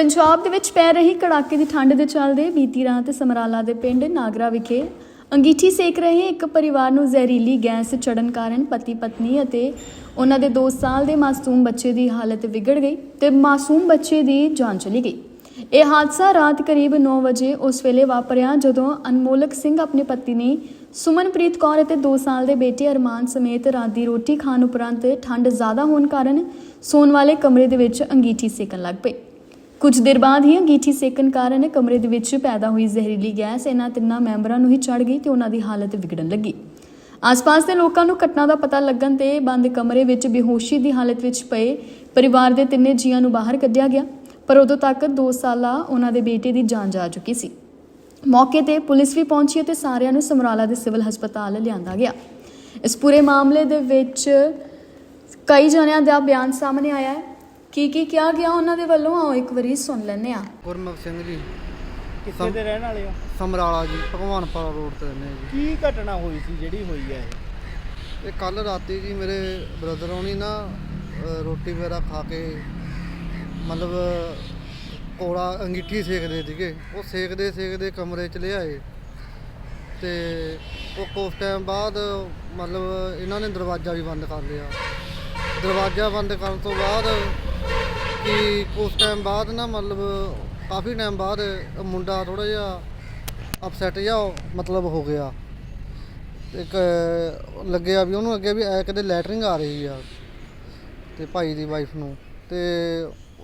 ਪੰਜਾਬ ਦੇ ਵਿੱਚ ਪੈ ਰਹੀ ਕੜਾਕੇ ਦੀ ਠੰਡ ਦੇ ਚੱਲਦੇ ਬੀਤੀ ਰਾਤ ਸਮਰਾਲਾ ਦੇ ਪਿੰਡ ਨਾਗਰਾ ਵਿਖੇ ਅੰਗੀਠੀ ਸੇਕ ਰਹੇ ਇੱਕ ਪਰਿਵਾਰ ਨੂੰ ਜ਼ਹਿਰੀਲੀ ਗੈਸ ਚੜਨ ਕਾਰਨ ਪਤੀ, ਪਤਨੀ ਅਤੇ ਉਹਨਾਂ ਦੇ 2 ਸਾਲ ਦੇ ਮਾਸੂਮ ਬੱਚੇ ਦੀ ਹਾਲਤ ਵਿਗੜ ਗਈ ਤੇ ਮਾਸੂਮ ਬੱਚੇ ਦੀ ਜਾਨ ਚਲੀ ਗਈ। ਇਹ ਹਾਦਸਾ ਰਾਤ ਕਰੀਬ 9 ਵਜੇ ਉਸ ਵੇਲੇ ਵਾਪਰਿਆ ਜਦੋਂ ਅਨਮੋਲਕ ਸਿੰਘ ਆਪਣੇ ਪਤਨੀ ਸੁਮਨਪ੍ਰੀਤ ਕੌਰ ਅਤੇ 2 ਸਾਲ ਦੇ ਬੇਟੇ ਅਰਮਾਨ ਸਮੇਤ ਰਾਤ ਦੀ ਰੋਟੀ ਖਾਣ ਉਪਰੰਤ ਠੰਡ ਜ਼ਿਆਦਾ ਹੋਣ ਕਾਰਨ ਸੌਣ ਵਾਲੇ ਕਮਰੇ ਦੇ ਵਿੱਚ ਅੰਗੀਠੀ ਸੇਕਣ ਲੱਗ ਪਏ। ਕੁਝ ਦੇਰ ਬਾਅਦ ਹੀ ਅੰਗੀਠੀ ਸੇਕਣ ਕਾਰਨ ਕਮਰੇ ਦੇ ਵਿੱਚ ਪੈਦਾ ਹੋਈ ਜ਼ਹਿਰੀਲੀ ਗੈਸ ਇਹਨਾਂ ਤਿੰਨਾਂ ਮੈਂਬਰਾਂ ਨੂੰ ਹੀ ਚੜ ਗਈ ਤੇ ਉਹਨਾਂ ਦੀ ਹਾਲਤ ਵਿਗੜਨ ਲੱਗੀ। ਆਸ-ਪਾਸ ਦੇ ਲੋਕਾਂ ਨੂੰ ਘਟਨਾ ਦਾ ਪਤਾ ਲੱਗਣ ਤੇ ਬੰਦ ਕਮਰੇ ਵਿੱਚ ਬੇਹੋਸ਼ੀ ਦੀ ਹਾਲਤ ਵਿੱਚ ਪਏ ਪਰਿਵਾਰ ਦੇ ਤਿੰਨੇ ਜੀਆਂ ਨੂੰ ਬਾਹਰ ਕੱਢਿਆ ਗਿਆ, ਪਰ ਉਦੋਂ ਤੱਕ 2 ਸਾਲਾ ਉਹਨਾਂ ਦੇ ਬੇਟੇ ਦੀ ਜਾਨ ਜਾ ਚੁੱਕੀ ਸੀ। ਮੌਕੇ ਤੇ ਪੁਲਿਸ ਵੀ ਪਹੁੰਚੀ ਅਤੇ ਸਾਰਿਆਂ ਨੂੰ ਸਮਰਾਲਾ ਦੇ ਸਿਵਲ ਹਸਪਤਾਲ ਲਿਆਂਦਾ ਗਿਆ। ਇਸ ਪੂਰੇ ਮਾਮਲੇ ਦੇ ਵਿੱਚ ਕਈ ਜਣਿਆਂ ਦਾ ਬਿਆਨ ਸਾਹਮਣੇ ਆਇਆ ਹੈ। ਕੀ ਕੀ ਕਿਹਾ ਗਿਆ ਉਹਨਾਂ ਦੇ ਵੱਲੋਂ? ਆਓ ਇੱਕ ਵਾਰੀ ਸੁਣ ਲੈਂਦੇ ਆ ਗੁਰਮੁਖ ਸਿੰਘ ਜੀ। ਕਿੱਥੇ ਸਮ- ਦੇ ਰਹਿਣ ਵਾਲੇ ਹੋ? ਸਮਰਾਲਾ ਜੀ ਭਗਵਾਨਪੁਰਾ ਰੋਡ ਤੇ ਰਹਿੰਦੇ ਜੀ। ਕੀ ਘਟਨਾ ਹੋਈ ਸੀ ਜਿਹੜੀ ਹੋਈ ਹੈ ਇਹ? ਇਹ ਕੱਲ ਰਾਤੀ ਜੀ ਮੇਰੇ ਬ੍ਰਦਰ ਹੋਣੀ ਨਾ ਅ, ਰੋਟੀ ਵਗੈਰਾ ਖਾ ਕੇ ਮਤਲਬ ਕੋੜਾ ਅੰਗੀਠੀ ਸੇਕਦੇ ਸੀਗੇ। ਉਹ ਸੇਕਦੇ ਸੇਕਦੇ ਕਮਰੇ ਚ ਲਿਆਏ ਤੇ ਉਹ ਕੁਝ ਟਾਈਮ ਬਾਅਦ ਮਤਲਬ ਇਹਨਾਂ ਨੇ ਦਰਵਾਜ਼ਾ ਵੀ ਬੰਦ ਕਰ ਲਿਆ। ਦਰਵਾਜ਼ਾ ਬੰਦ ਕਰਨ ਤੋਂ ਬਾਅਦ ਕਿ ਕੁਝ ਟਾਈਮ ਬਾਅਦ ਨਾ ਮਤਲਬ ਕਾਫੀ ਟਾਈਮ ਬਾਅਦ ਉਹ ਮੁੰਡਾ ਥੋੜਾ ਜਿਹਾ ਅਪਸੈਟ ਜਿਹਾ ਮਤਲਬ ਹੋ ਗਿਆ। ਇੱਕ ਲੱਗਿਆ ਵੀ ਉਹਨੂੰ ਅੱਗੇ ਵੀ ਐ ਕਦੇ ਲੈਟਰਿੰਗ ਆ ਰਹੀ ਆ ਤੇ ਭਾਈ ਦੀ ਵਾਈਫ ਨੂੰ ਤੇ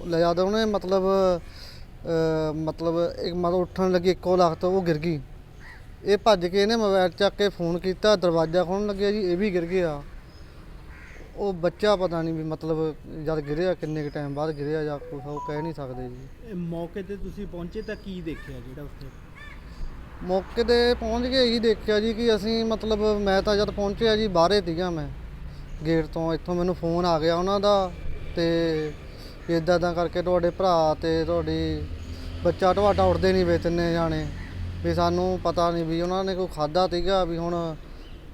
ਲੈ ਜਾਂਦਾ ਉਹਨੇ ਮਤਲਬ ਮਤਲਬ ਇੱਕ ਮਤਲਬ ਉੱਠਣ ਲੱਗੀ ਇੱਕੋ ਲੱਖ ਤੋਂ ਉਹ ਗਿਰ ਗਈ। ਇਹ ਭੱਜ ਕੇ ਇਹਨੇ ਮੋਬਾਈਲ ਚੱਕ ਕੇ ਫੋਨ ਕੀਤਾ, ਦਰਵਾਜ਼ਾ ਖੋਲ੍ਹਣ ਲੱਗਿਆ ਜੀ, ਇਹ ਵੀ ਗਿਰ ਗਿਆ। ਉਹ ਬੱਚਾ ਪਤਾ ਨਹੀਂ ਵੀ ਮਤਲਬ ਜਦ ਗਿਰਿਆ ਕਿੰਨੇ ਕੁ ਟਾਈਮ ਬਾਅਦ ਗਿਰਿਆ ਜਾਂ ਕੁਛ ਉਹ ਕਹਿ ਨਹੀਂ ਸਕਦੇ ਜੀ। ਇਹ ਮੌਕੇ ਤੇ ਤੁਸੀਂ ਪਹੁੰਚੇ ਤਾਂ ਕੀ ਦੇਖਿਆ ਜਿਹੜਾ ਉੱਥੇ? ਮੌਕੇ ਤੇ ਪਹੁੰਚ ਕੇ ਇਹੀ ਦੇਖਿਆ ਜੀ ਕਿ ਅਸੀਂ ਮਤਲਬ ਮੈਂ ਤਾਂ ਜਦ ਪਹੁੰਚਿਆ ਜੀ ਬਾਹਰੇ ਸੀਗਾ ਮੈਂ। ਗੇਟ ਤੋਂ ਇੱਥੋਂ ਮੈਨੂੰ ਫੋਨ ਆ ਗਿਆ ਉਹਨਾਂ ਦਾ ਤੇ ਇਦਾਂ ਦਾ ਕਰਕੇ ਤੁਹਾਡੇ ਭਰਾ ਤੇ ਤੁਹਾਡੀ ਬੱਚਾ ਤੁਹਾਡਾ ਉੱਠਦੇ ਨਹੀਂ ਵੇ ਤਿੰਨੇ ਜਾਣੇ। ਵੀ ਸਾਨੂੰ ਪਤਾ ਨਹੀਂ ਵੀ ਉਹਨਾਂ ਨੇ ਕੋਈ ਖਾਦਾ ਸੀਗਾ ਵੀ ਹੁਣ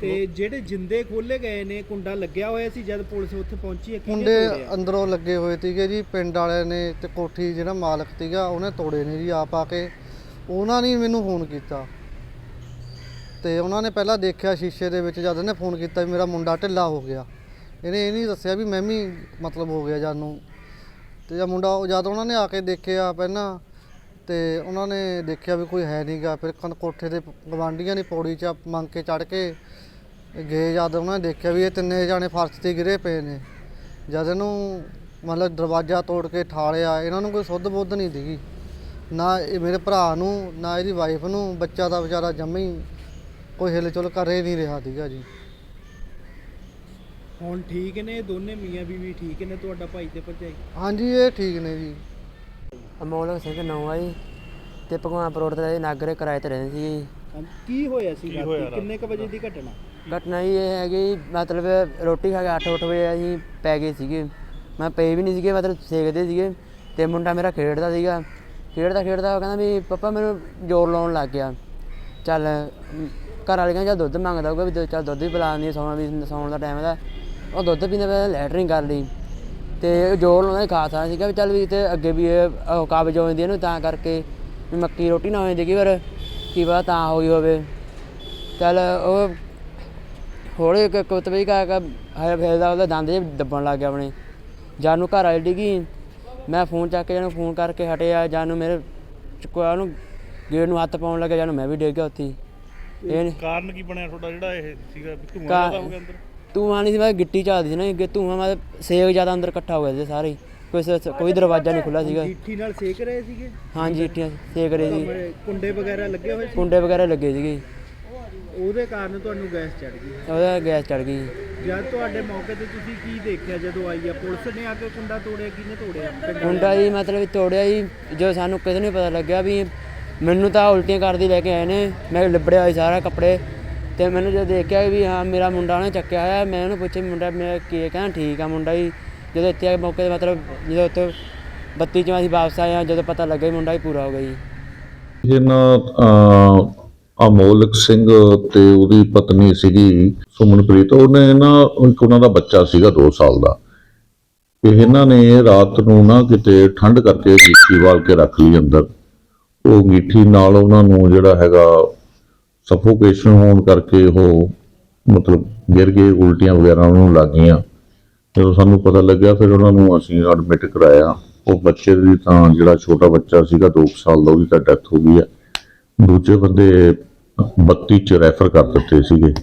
ਤੇ ਜਿਹੜੇ ਜਿੰਦੇ ਖੋਲੇ ਗਏ ਨੇ ਕੁੰਡਾ ਲੱਗਿਆ ਹੋਇਆ ਸੀ ਜਦ ਪੁਲਿਸ ਉੱਥੇ ਪਹੁੰਚੀ ਹੈ ਕਿਹਨੇ ਮੁੰਡੇ ਤੋੜਿਆ? ਅੰਦਰੋਂ ਲੱਗੇ ਹੋਏ ਸੀਗੇ ਜੀ ਪਿੰਡ ਵਾਲਿਆਂ ਨੇ ਤੇ ਕੋਠੀ ਜਿਹੜਾ ਮਾਲਕ ਸੀਗਾ ਉਹਨੇ ਤੋੜੇ ਨੇ ਜੀ ਆਪ ਆ ਕੇ। ਉਹਨਾਂ ਨੇ ਮੈਨੂੰ ਫੋਨ ਕੀਤਾ। ਤੇ ਉਹਨਾਂ ਨੇ ਪਹਿਲਾਂ ਦੇਖਿਆ ਸ਼ੀਸ਼ੇ ਦੇ ਵਿੱਚ ਜਦ ਇਹਨੇ ਫੋਨ ਕੀਤਾ ਵੀ ਮੇਰਾ ਮੁੰਡਾ ਢਿੱਲਾ ਹੋ ਗਿਆ। ਇਹਨੇ ਇਹ ਨਹੀਂ ਦੱਸਿਆ ਵੀ ਮੈਂ ਵੀ ਮਤਲਬ ਹੋ ਗਿਆ ਜਾਨੂੰ ਤੇ ਜਦ ਮੁੰਡਾ ਜਦ ਉਹਨਾਂ ਨੇ ਆ ਕੇ ਦੇਖਿਆ ਪਹਿਲਾਂ ਤੇ ਉਹਨਾਂ ਨੇ ਦੇਖਿਆ ਵੀ ਕੋਈ ਹੈ ਨਹੀਂਗਾ ਫਿਰ ਕੰਨ ਕੋਠੇ ਦੇ ਗਵਾਂਡੀਆਂ ਦੀ ਪੌੜੀ 'ਚ ਮੰਗ ਕੇ ਚੜ ਕੇ ਗਏ ਜਦ ਉਹਨਾਂ ਨੇ ਦੇਖਿਆ ਵੀ ਇਹ ਤਿੰਨੇ ਜਾਣੇ ਫਰਸ਼ ਤੇ ਗਿਰੇ ਪਏ ਨੇ। ਜਦ ਇਹਨੂੰ ਮਤਲਬ ਦਰਵਾਜ਼ਾ ਤੋੜ ਕੇ ਠਾਲਿਆ ਇਹਨਾਂ ਨੂੰ ਕੋਈ ਸੁੱਧ ਬੁੱਧ ਨਹੀਂ ਸੀਗੀ। ਨਾ ਇਹ ਮੇਰੇ ਭਰਾ ਨੂੰ ਨਾ ਇਹਦੀ ਵਾਈਫ ਨੂੰ ਬੱਚਾ ਦਾ ਵਿਚਾਰਾ ਜੰਮੀ ਹੀ ਕੋਈ ਹਿਲਚੁਲ ਕਰ ਹੀ ਨਹੀਂ ਰਿਹਾ ਸੀਗਾ ਜੀ। ਹੁਣ ਠੀਕ ਨੇ ਦੋਨੇ ਮੀਆਂ ਬੀਵੀ ਠੀਕ ਨੇ ਤੁਹਾਡਾ ਭਾਈ ਤੇ ਭਰਜਾਈ? ਹਾਂਜੀ ਇਹ ਠੀਕ ਨੇ ਜੀ। ਅਮੋਲਕ ਸਿੰਘ ਨੌਂ ਆ ਜੀ। ਤੇ ਭਗਵਾਨਪੁਰ ਰੋਡ ਤੇ ਨਾਗਰੇ ਕਿਰਾਏ ਤੇ ਰਹਿੰਦੇ ਸੀ। ਜੀ ਹਾਂ, ਕੀ ਹੋਇਆ ਸੀ ਰਾਤੀ? ਕਿੰਨੇ ਕ ਵਜੇ ਦੀ ਘਟਨਾ? ਘਟਨਾ ਜੀ ਇਹ ਹੈਗੀ ਮਤਲਬ ਰੋਟੀ ਖਾ ਕੇ 8-8 ਵਜੇ ਅਸੀਂ ਪੈ ਗਏ ਸੀਗੇ। ਮੈਂ ਪਏ ਵੀ ਨਹੀਂ ਸੀਗੇ ਮਤਲਬ ਸੇਕਦੇ ਸੀਗੇ ਤੇ ਮੁੰਡਾ ਮੇਰਾ ਖੇਡਦਾ ਸੀਗਾ। ਖੇਡਦਾ ਖੇਡਦਾ ਉਹ ਕਹਿੰਦਾ ਵੀ ਪਪਾ ਮੈਨੂੰ ਜ਼ੋਰ ਲਾਉਣ ਲੱਗ ਗਿਆ। ਚੱਲ ਘਰ ਵਾਲੇ ਕਹਿੰਦੇ ਚੱਲ ਦੁੱਧ ਮੰਗਦਾ ਹੋਊਗਾ ਵੀ ਦੁੱਧ- ਚੱਲ ਦੁੱਧ ਵੀ ਪਿਲਾ ਦਿੰਦੀ ਸੌਣਾ ਵੀ ਸੌਣ ਦਾ ਟਾਈਮ ਦਾ ਉਹ ਦੁੱਧ ਪੀਂਦਾ ਪਿਆ ਲੈਟਰਿੰਗ ਕਰ ਲਈ। ਤੇ ਉਹ ਜ਼ੋਰ ਲਾਉਂਦਾ ਸੀ ਖਾ ਸਕਦਾ ਸੀਗਾ ਵੀ ਚੱਲ ਵੀ ਤੇ ਅੱਗੇ ਵੀ ਇਹ ਉਹ ਕਾਬਜ ਹੋ ਜਾਂਦੀ ਇਹਨੂੰ ਤਾਂ ਕਰਕੇ ਵੀ ਮੱਕੀ ਰੋਟੀ ਨਾ ਹੋ ਜਾਂਦੀ ਕਈ ਵਾਰ ਕੀ ਪਤਾ ਤਾਂ ਹੋਈ ਹੋਵੇ ਚੱਲ ਉਹ ਹੌਲੀ ਕੁੱਤਬੀ ਕਾ ਕਾ ਹੈ ਫੇਰਦਾ ਉਹਦਾ ਦੰਦ ਜੇ ਦੱਬਣ ਲੱਗ ਗਿਆ ਆਪਣੇ ਜਾਨੂੰ ਘਰ ਵਾਲੀ ਡਿੱਗੀ ਮੈਂ ਫੋਨ ਚੱਕ ਕੇ ਜਾਨੂੰ ਫੋਨ ਕਰਕੇ ਹਟਿਆ ਜਾਨੂੰ ਮੇਰੇ ਚੁੱਕਿਆ ਉਹਨੂੰ ਗੇਟ ਨੂੰ ਹੱਥ ਪਾਉਣ ਲੱਗਾ ਜਾਨੂੰ ਮੈਂ ਵੀ ਡਿੱਗ ਗਿਆ ਉੱਥੇ ਹੀ। ਇਹ ਨੀ- ਕਾਰਨ ਕੀ ਬਣਿਆ ਤੁਹਾਡਾ ਜਿਹੜਾ ਇਹ ਸੀਗਾ ਵੀ ਧੂਆਂ ਜ਼ਿਆਦਾ ਹੋ ਗਿਆ ਅੰਦਰ ਧੂੰਆਂ ਨਹੀਂ ਸੀ ਮੈਂ ਗਿੱਟੀ ਝਾਲਦੀ ਸੀ ਨਾ ਅੱਗੇ ਧੂੰਆਂ ਮੈਂ ਸੇਕ ਜ਼ਿਆਦਾ ਅੰਦਰ ਇਕੱਠਾ ਹੋ ਗਿਆ ਸੀ ਸਾਰੇ ਹੀ। ਕੋਈ ਸ- ਕੋਈ ਦਰਵਾਜ਼ਾ ਨਹੀਂ ਖੁੱਲਾ ਸੀਗਾ। ਜੀਠੀ ਨਾਲ ਸੇਕ ਰਹੇ ਸੀਗੇ? ਹਾਂਜੀ ਇੱਟੀਆਂ ਸੇਕ ਰਹੇ ਸੀ। ਕਮਰੇ- ਕੁੰਡੇ ਵਗੈਰਾ ਲੱਗੇ ਹੋਏ ਸੀ? ਕੁੰਡੇ ਵਗੈਰਾ ਲੱਗੇ ਸੀਗੇ। ਉਹਦੇ ਕਾਰਨ ਤੁਹਾਨੂੰ ਗੈਸ ਚੜ ਗਈ? ਉਹਦਾ ਗੈਸ ਚੜ ਗਈ। ਜਦ ਤੁਹਾਡੇ ਮੌਕੇ ਤੇ ਤੁਸੀਂ ਕੀ ਦੇਖਿਆ ਜਦੋਂ ਆਈ ਆ? ਪੁਲਿਸ ਨੇ ਆ ਕੇ ਕੁੰਡਾ ਤੋੜਿਆ ਕਿਹਨੇ ਤੋੜਿਆ? ਮੁੰਡਾ ਜੀ ਮਤਲਬ ਤੋੜਿਆ ਜੀ ਜੋ ਸਾਨੂੰ ਕਿਸੇ ਨੂੰ ਪਤਾ ਲੱਗਿਆ ਵੀ ਮੈਨੂੰ ਤਾਂ ਉਲਟੀਆਂ ਕਰਦੀ ਲੈ ਕੇ ਆਏ ਨੇ। ਮੈਂ ਲਿਬੜਿਆ ਹੋਇਆ ਸਾਰਾ ਕੱਪੜੇ। ਤੇ ਮੈਨੂੰ ਜਦੋਂ ਦੇਖਿਆ ਵੀ ਹਾਂ ਮੇਰਾ ਮੁੰਡਾ ਉਹਨੇ ਚੱਕਿਆ ਹੋਇਆ ਮੈਂ ਉਹਨੂੰ ਪੁੱਛਿਆ ਵੀ ਮੁੰਡਾ ਮੈਂ ਕੀ ਕਹਿੰਦਾ ਠੀਕ ਆ ਮੁੰਡਾ ਜੀ? ਜਦੋਂ ਇੱਥੇ ਆ ਕੇ ਮੌਕੇ ਤੇ ਮਤਲਬ ਜਦੋਂ ਉੱਥੇ ਬੱਤੀ ਚੋਂ ਅਸੀਂ ਵਾਪਸ ਆਏ ਹਾਂ ਜਦੋਂ ਪਤਾ ਲੱਗਾ ਵੀ ਮੁੰਡਾ ਹੀ ਪੂਰਾ ਹੋ ਗਿਆ ਜੀ। ਇਹਨਾਂ ਅਹ, ਅਮੋਲਕ ਸਿੰਘ ਤੇ ਉਹਦੀ ਪਤਨੀ ਸੀਗੀ ਸੁਮਨਪ੍ਰੀਤ ਉਹਨੇ ਨਾ ਇੱਕ ਉਹਨਾਂ ਦਾ ਬੱਚਾ ਸੀਗਾ 2 ਸਾਲ ਦਾ। ਤੇ ਇਹਨਾਂ ਨੇ ਰਾਤ ਨੂੰ ਨਾ ਕਿਤੇ ਠੰਡ ਕਰਕੇ ਗੀਠੀ ਵਾਲ ਕੇ ਰੱਖ ਲਈ ਅੰਦਰ। ਉਹ ਗੀਠੀ ਨਾਲ ਉਹਨਾਂ ਨੂੰ ਜਿਹੜਾ ਹੈਗਾ ਸਫੋਕੇਸ਼ਨ ਹੋਣ ਕਰਕੇ ਉਹ ਮਤਲਬ ਗਿਰ ਗਏ ਉਲਟੀਆਂ ਵਗੈਰਾ ਉਹਨਾਂ ਨੂੰ ਲੱਗ ਗਈਆਂ। ਜਦੋਂ ਸਾਨੂੰ ਪਤਾ ਲੱਗਿਆ ਫਿਰ ਉਹਨਾਂ ਨੂੰ ਅਸੀਂ ਐਡਮਿਟ ਕਰਾਇਆ। ਉਹ ਬੱਚੇ ਦੀ ਤਾਂ ਜਿਹੜਾ ਛੋਟਾ ਬੱਚਾ ਸੀਗਾ 2 ਸਾਲ ਦਾ ਉਹਦੀ ਤਾਂ ਡੈਥ ਹੋ ਗਈ ਹੈ ਦੂਜੇ ਬੰਦੇ 32 ਚ ਰੈਫਰ ਕਰ ਦਿੱਤੇ ਸੀਗੇ।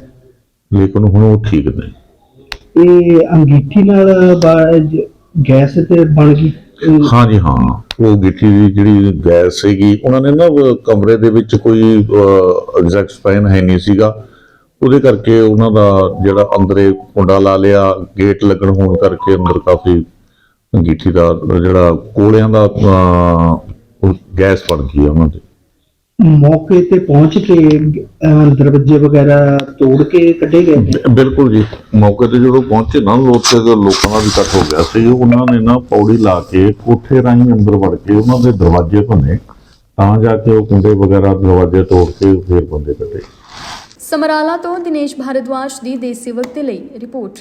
ਲੇਕਿਨ ਹੁਣ ਉਹ ਠੀਕ ਨੇ। ਇਹ ਅੰਗੀਠੀ ਨਾਲ ਜ- ਗੈਸ ਤੇ ਬਣ ਗਈ? ਇਹ ਹਾਂਜੀ ਹਾਂ। ਉਹ ਗਿੱਠੀ ਦੀ ਜਿਹੜੀ ਗੈਸ ਸੀਗੀ ਉਹਨਾਂ ਨੇ ਨਾ ਕਮਰੇ ਦੇ ਵਿੱਚ ਕੋਈ ਐਗਜ਼ੈਕਟ ਸਪੈਨ ਹੈ ਨਹੀਂ ਸੀਗਾ। ਉਹਦੇ ਕਰਕੇ ਉਹਨਾਂ ਦਾ ਜਿਹੜਾ ਅੰਦਰੇ ਕੁੰਡਾ ਲਾ ਲਿਆ ਗੇਟ ਲੱਗਣ ਹੋਣ ਕਰਕੇ ਅੰਦਰ ਕਾਫੀ ਗਿੱਠੀ ਦਾ ਜਿਹੜਾ ਕੋਲਿਆਂ ਦਾ ਗੈਸ ਬਣ ਗਈ ਉਹਨਾਂ ਦੇ। ਮੌਕੇ ਤੇ ਪਹੁੰਚ ਕੇ ਦਰਵਾਜ਼ੇ ਵਗੈਰਾ ਤੋੜ ਕੇ ਕੱਢੇ ਗਏ? ਬਿਲਕੁਲ ਜੀ। ਮੌਕੇ ਤੇ ਜਦੋਂ ਪਹੁੰਚੇ ਨਾ ਲੋਕ ਤੇ ਲੋਕਾਂ ਦਾ ਵੀ ਇਕੱਠ ਹੋ ਗਿਆ ਸੀ। ਉਹਨਾਂ ਨੇ ਨਾ ਪੌੜੀ ਲਾ ਕੇ ਕੋਠੇ ਰਾਹੀਂ ਅੰਦਰ ਵੜ ਕੇ ਉਹਨਾਂ ਦੇ ਦਰਵਾਜ਼ੇ ਭੰਨੇ ਤਾਂ ਜਾ ਕੇ ਉਹ ਕੁੰਡੇ ਵਗੈਰਾ ਦਰਵਾਜ਼ੇ ਤੋੜ ਕੇ ਫੇਰ ਬੰਦੇ ਕੱਢੇ। ਸਮਰਾਲਾ ਤੋਂ ਦਿਨੇਸ਼ ਭਾਰਦਵਾਜ ਦੀ ਦੇਸ਼ ਸੇਵਕ ਦੇ ਲਈ ਰਿਪੋਰਟ।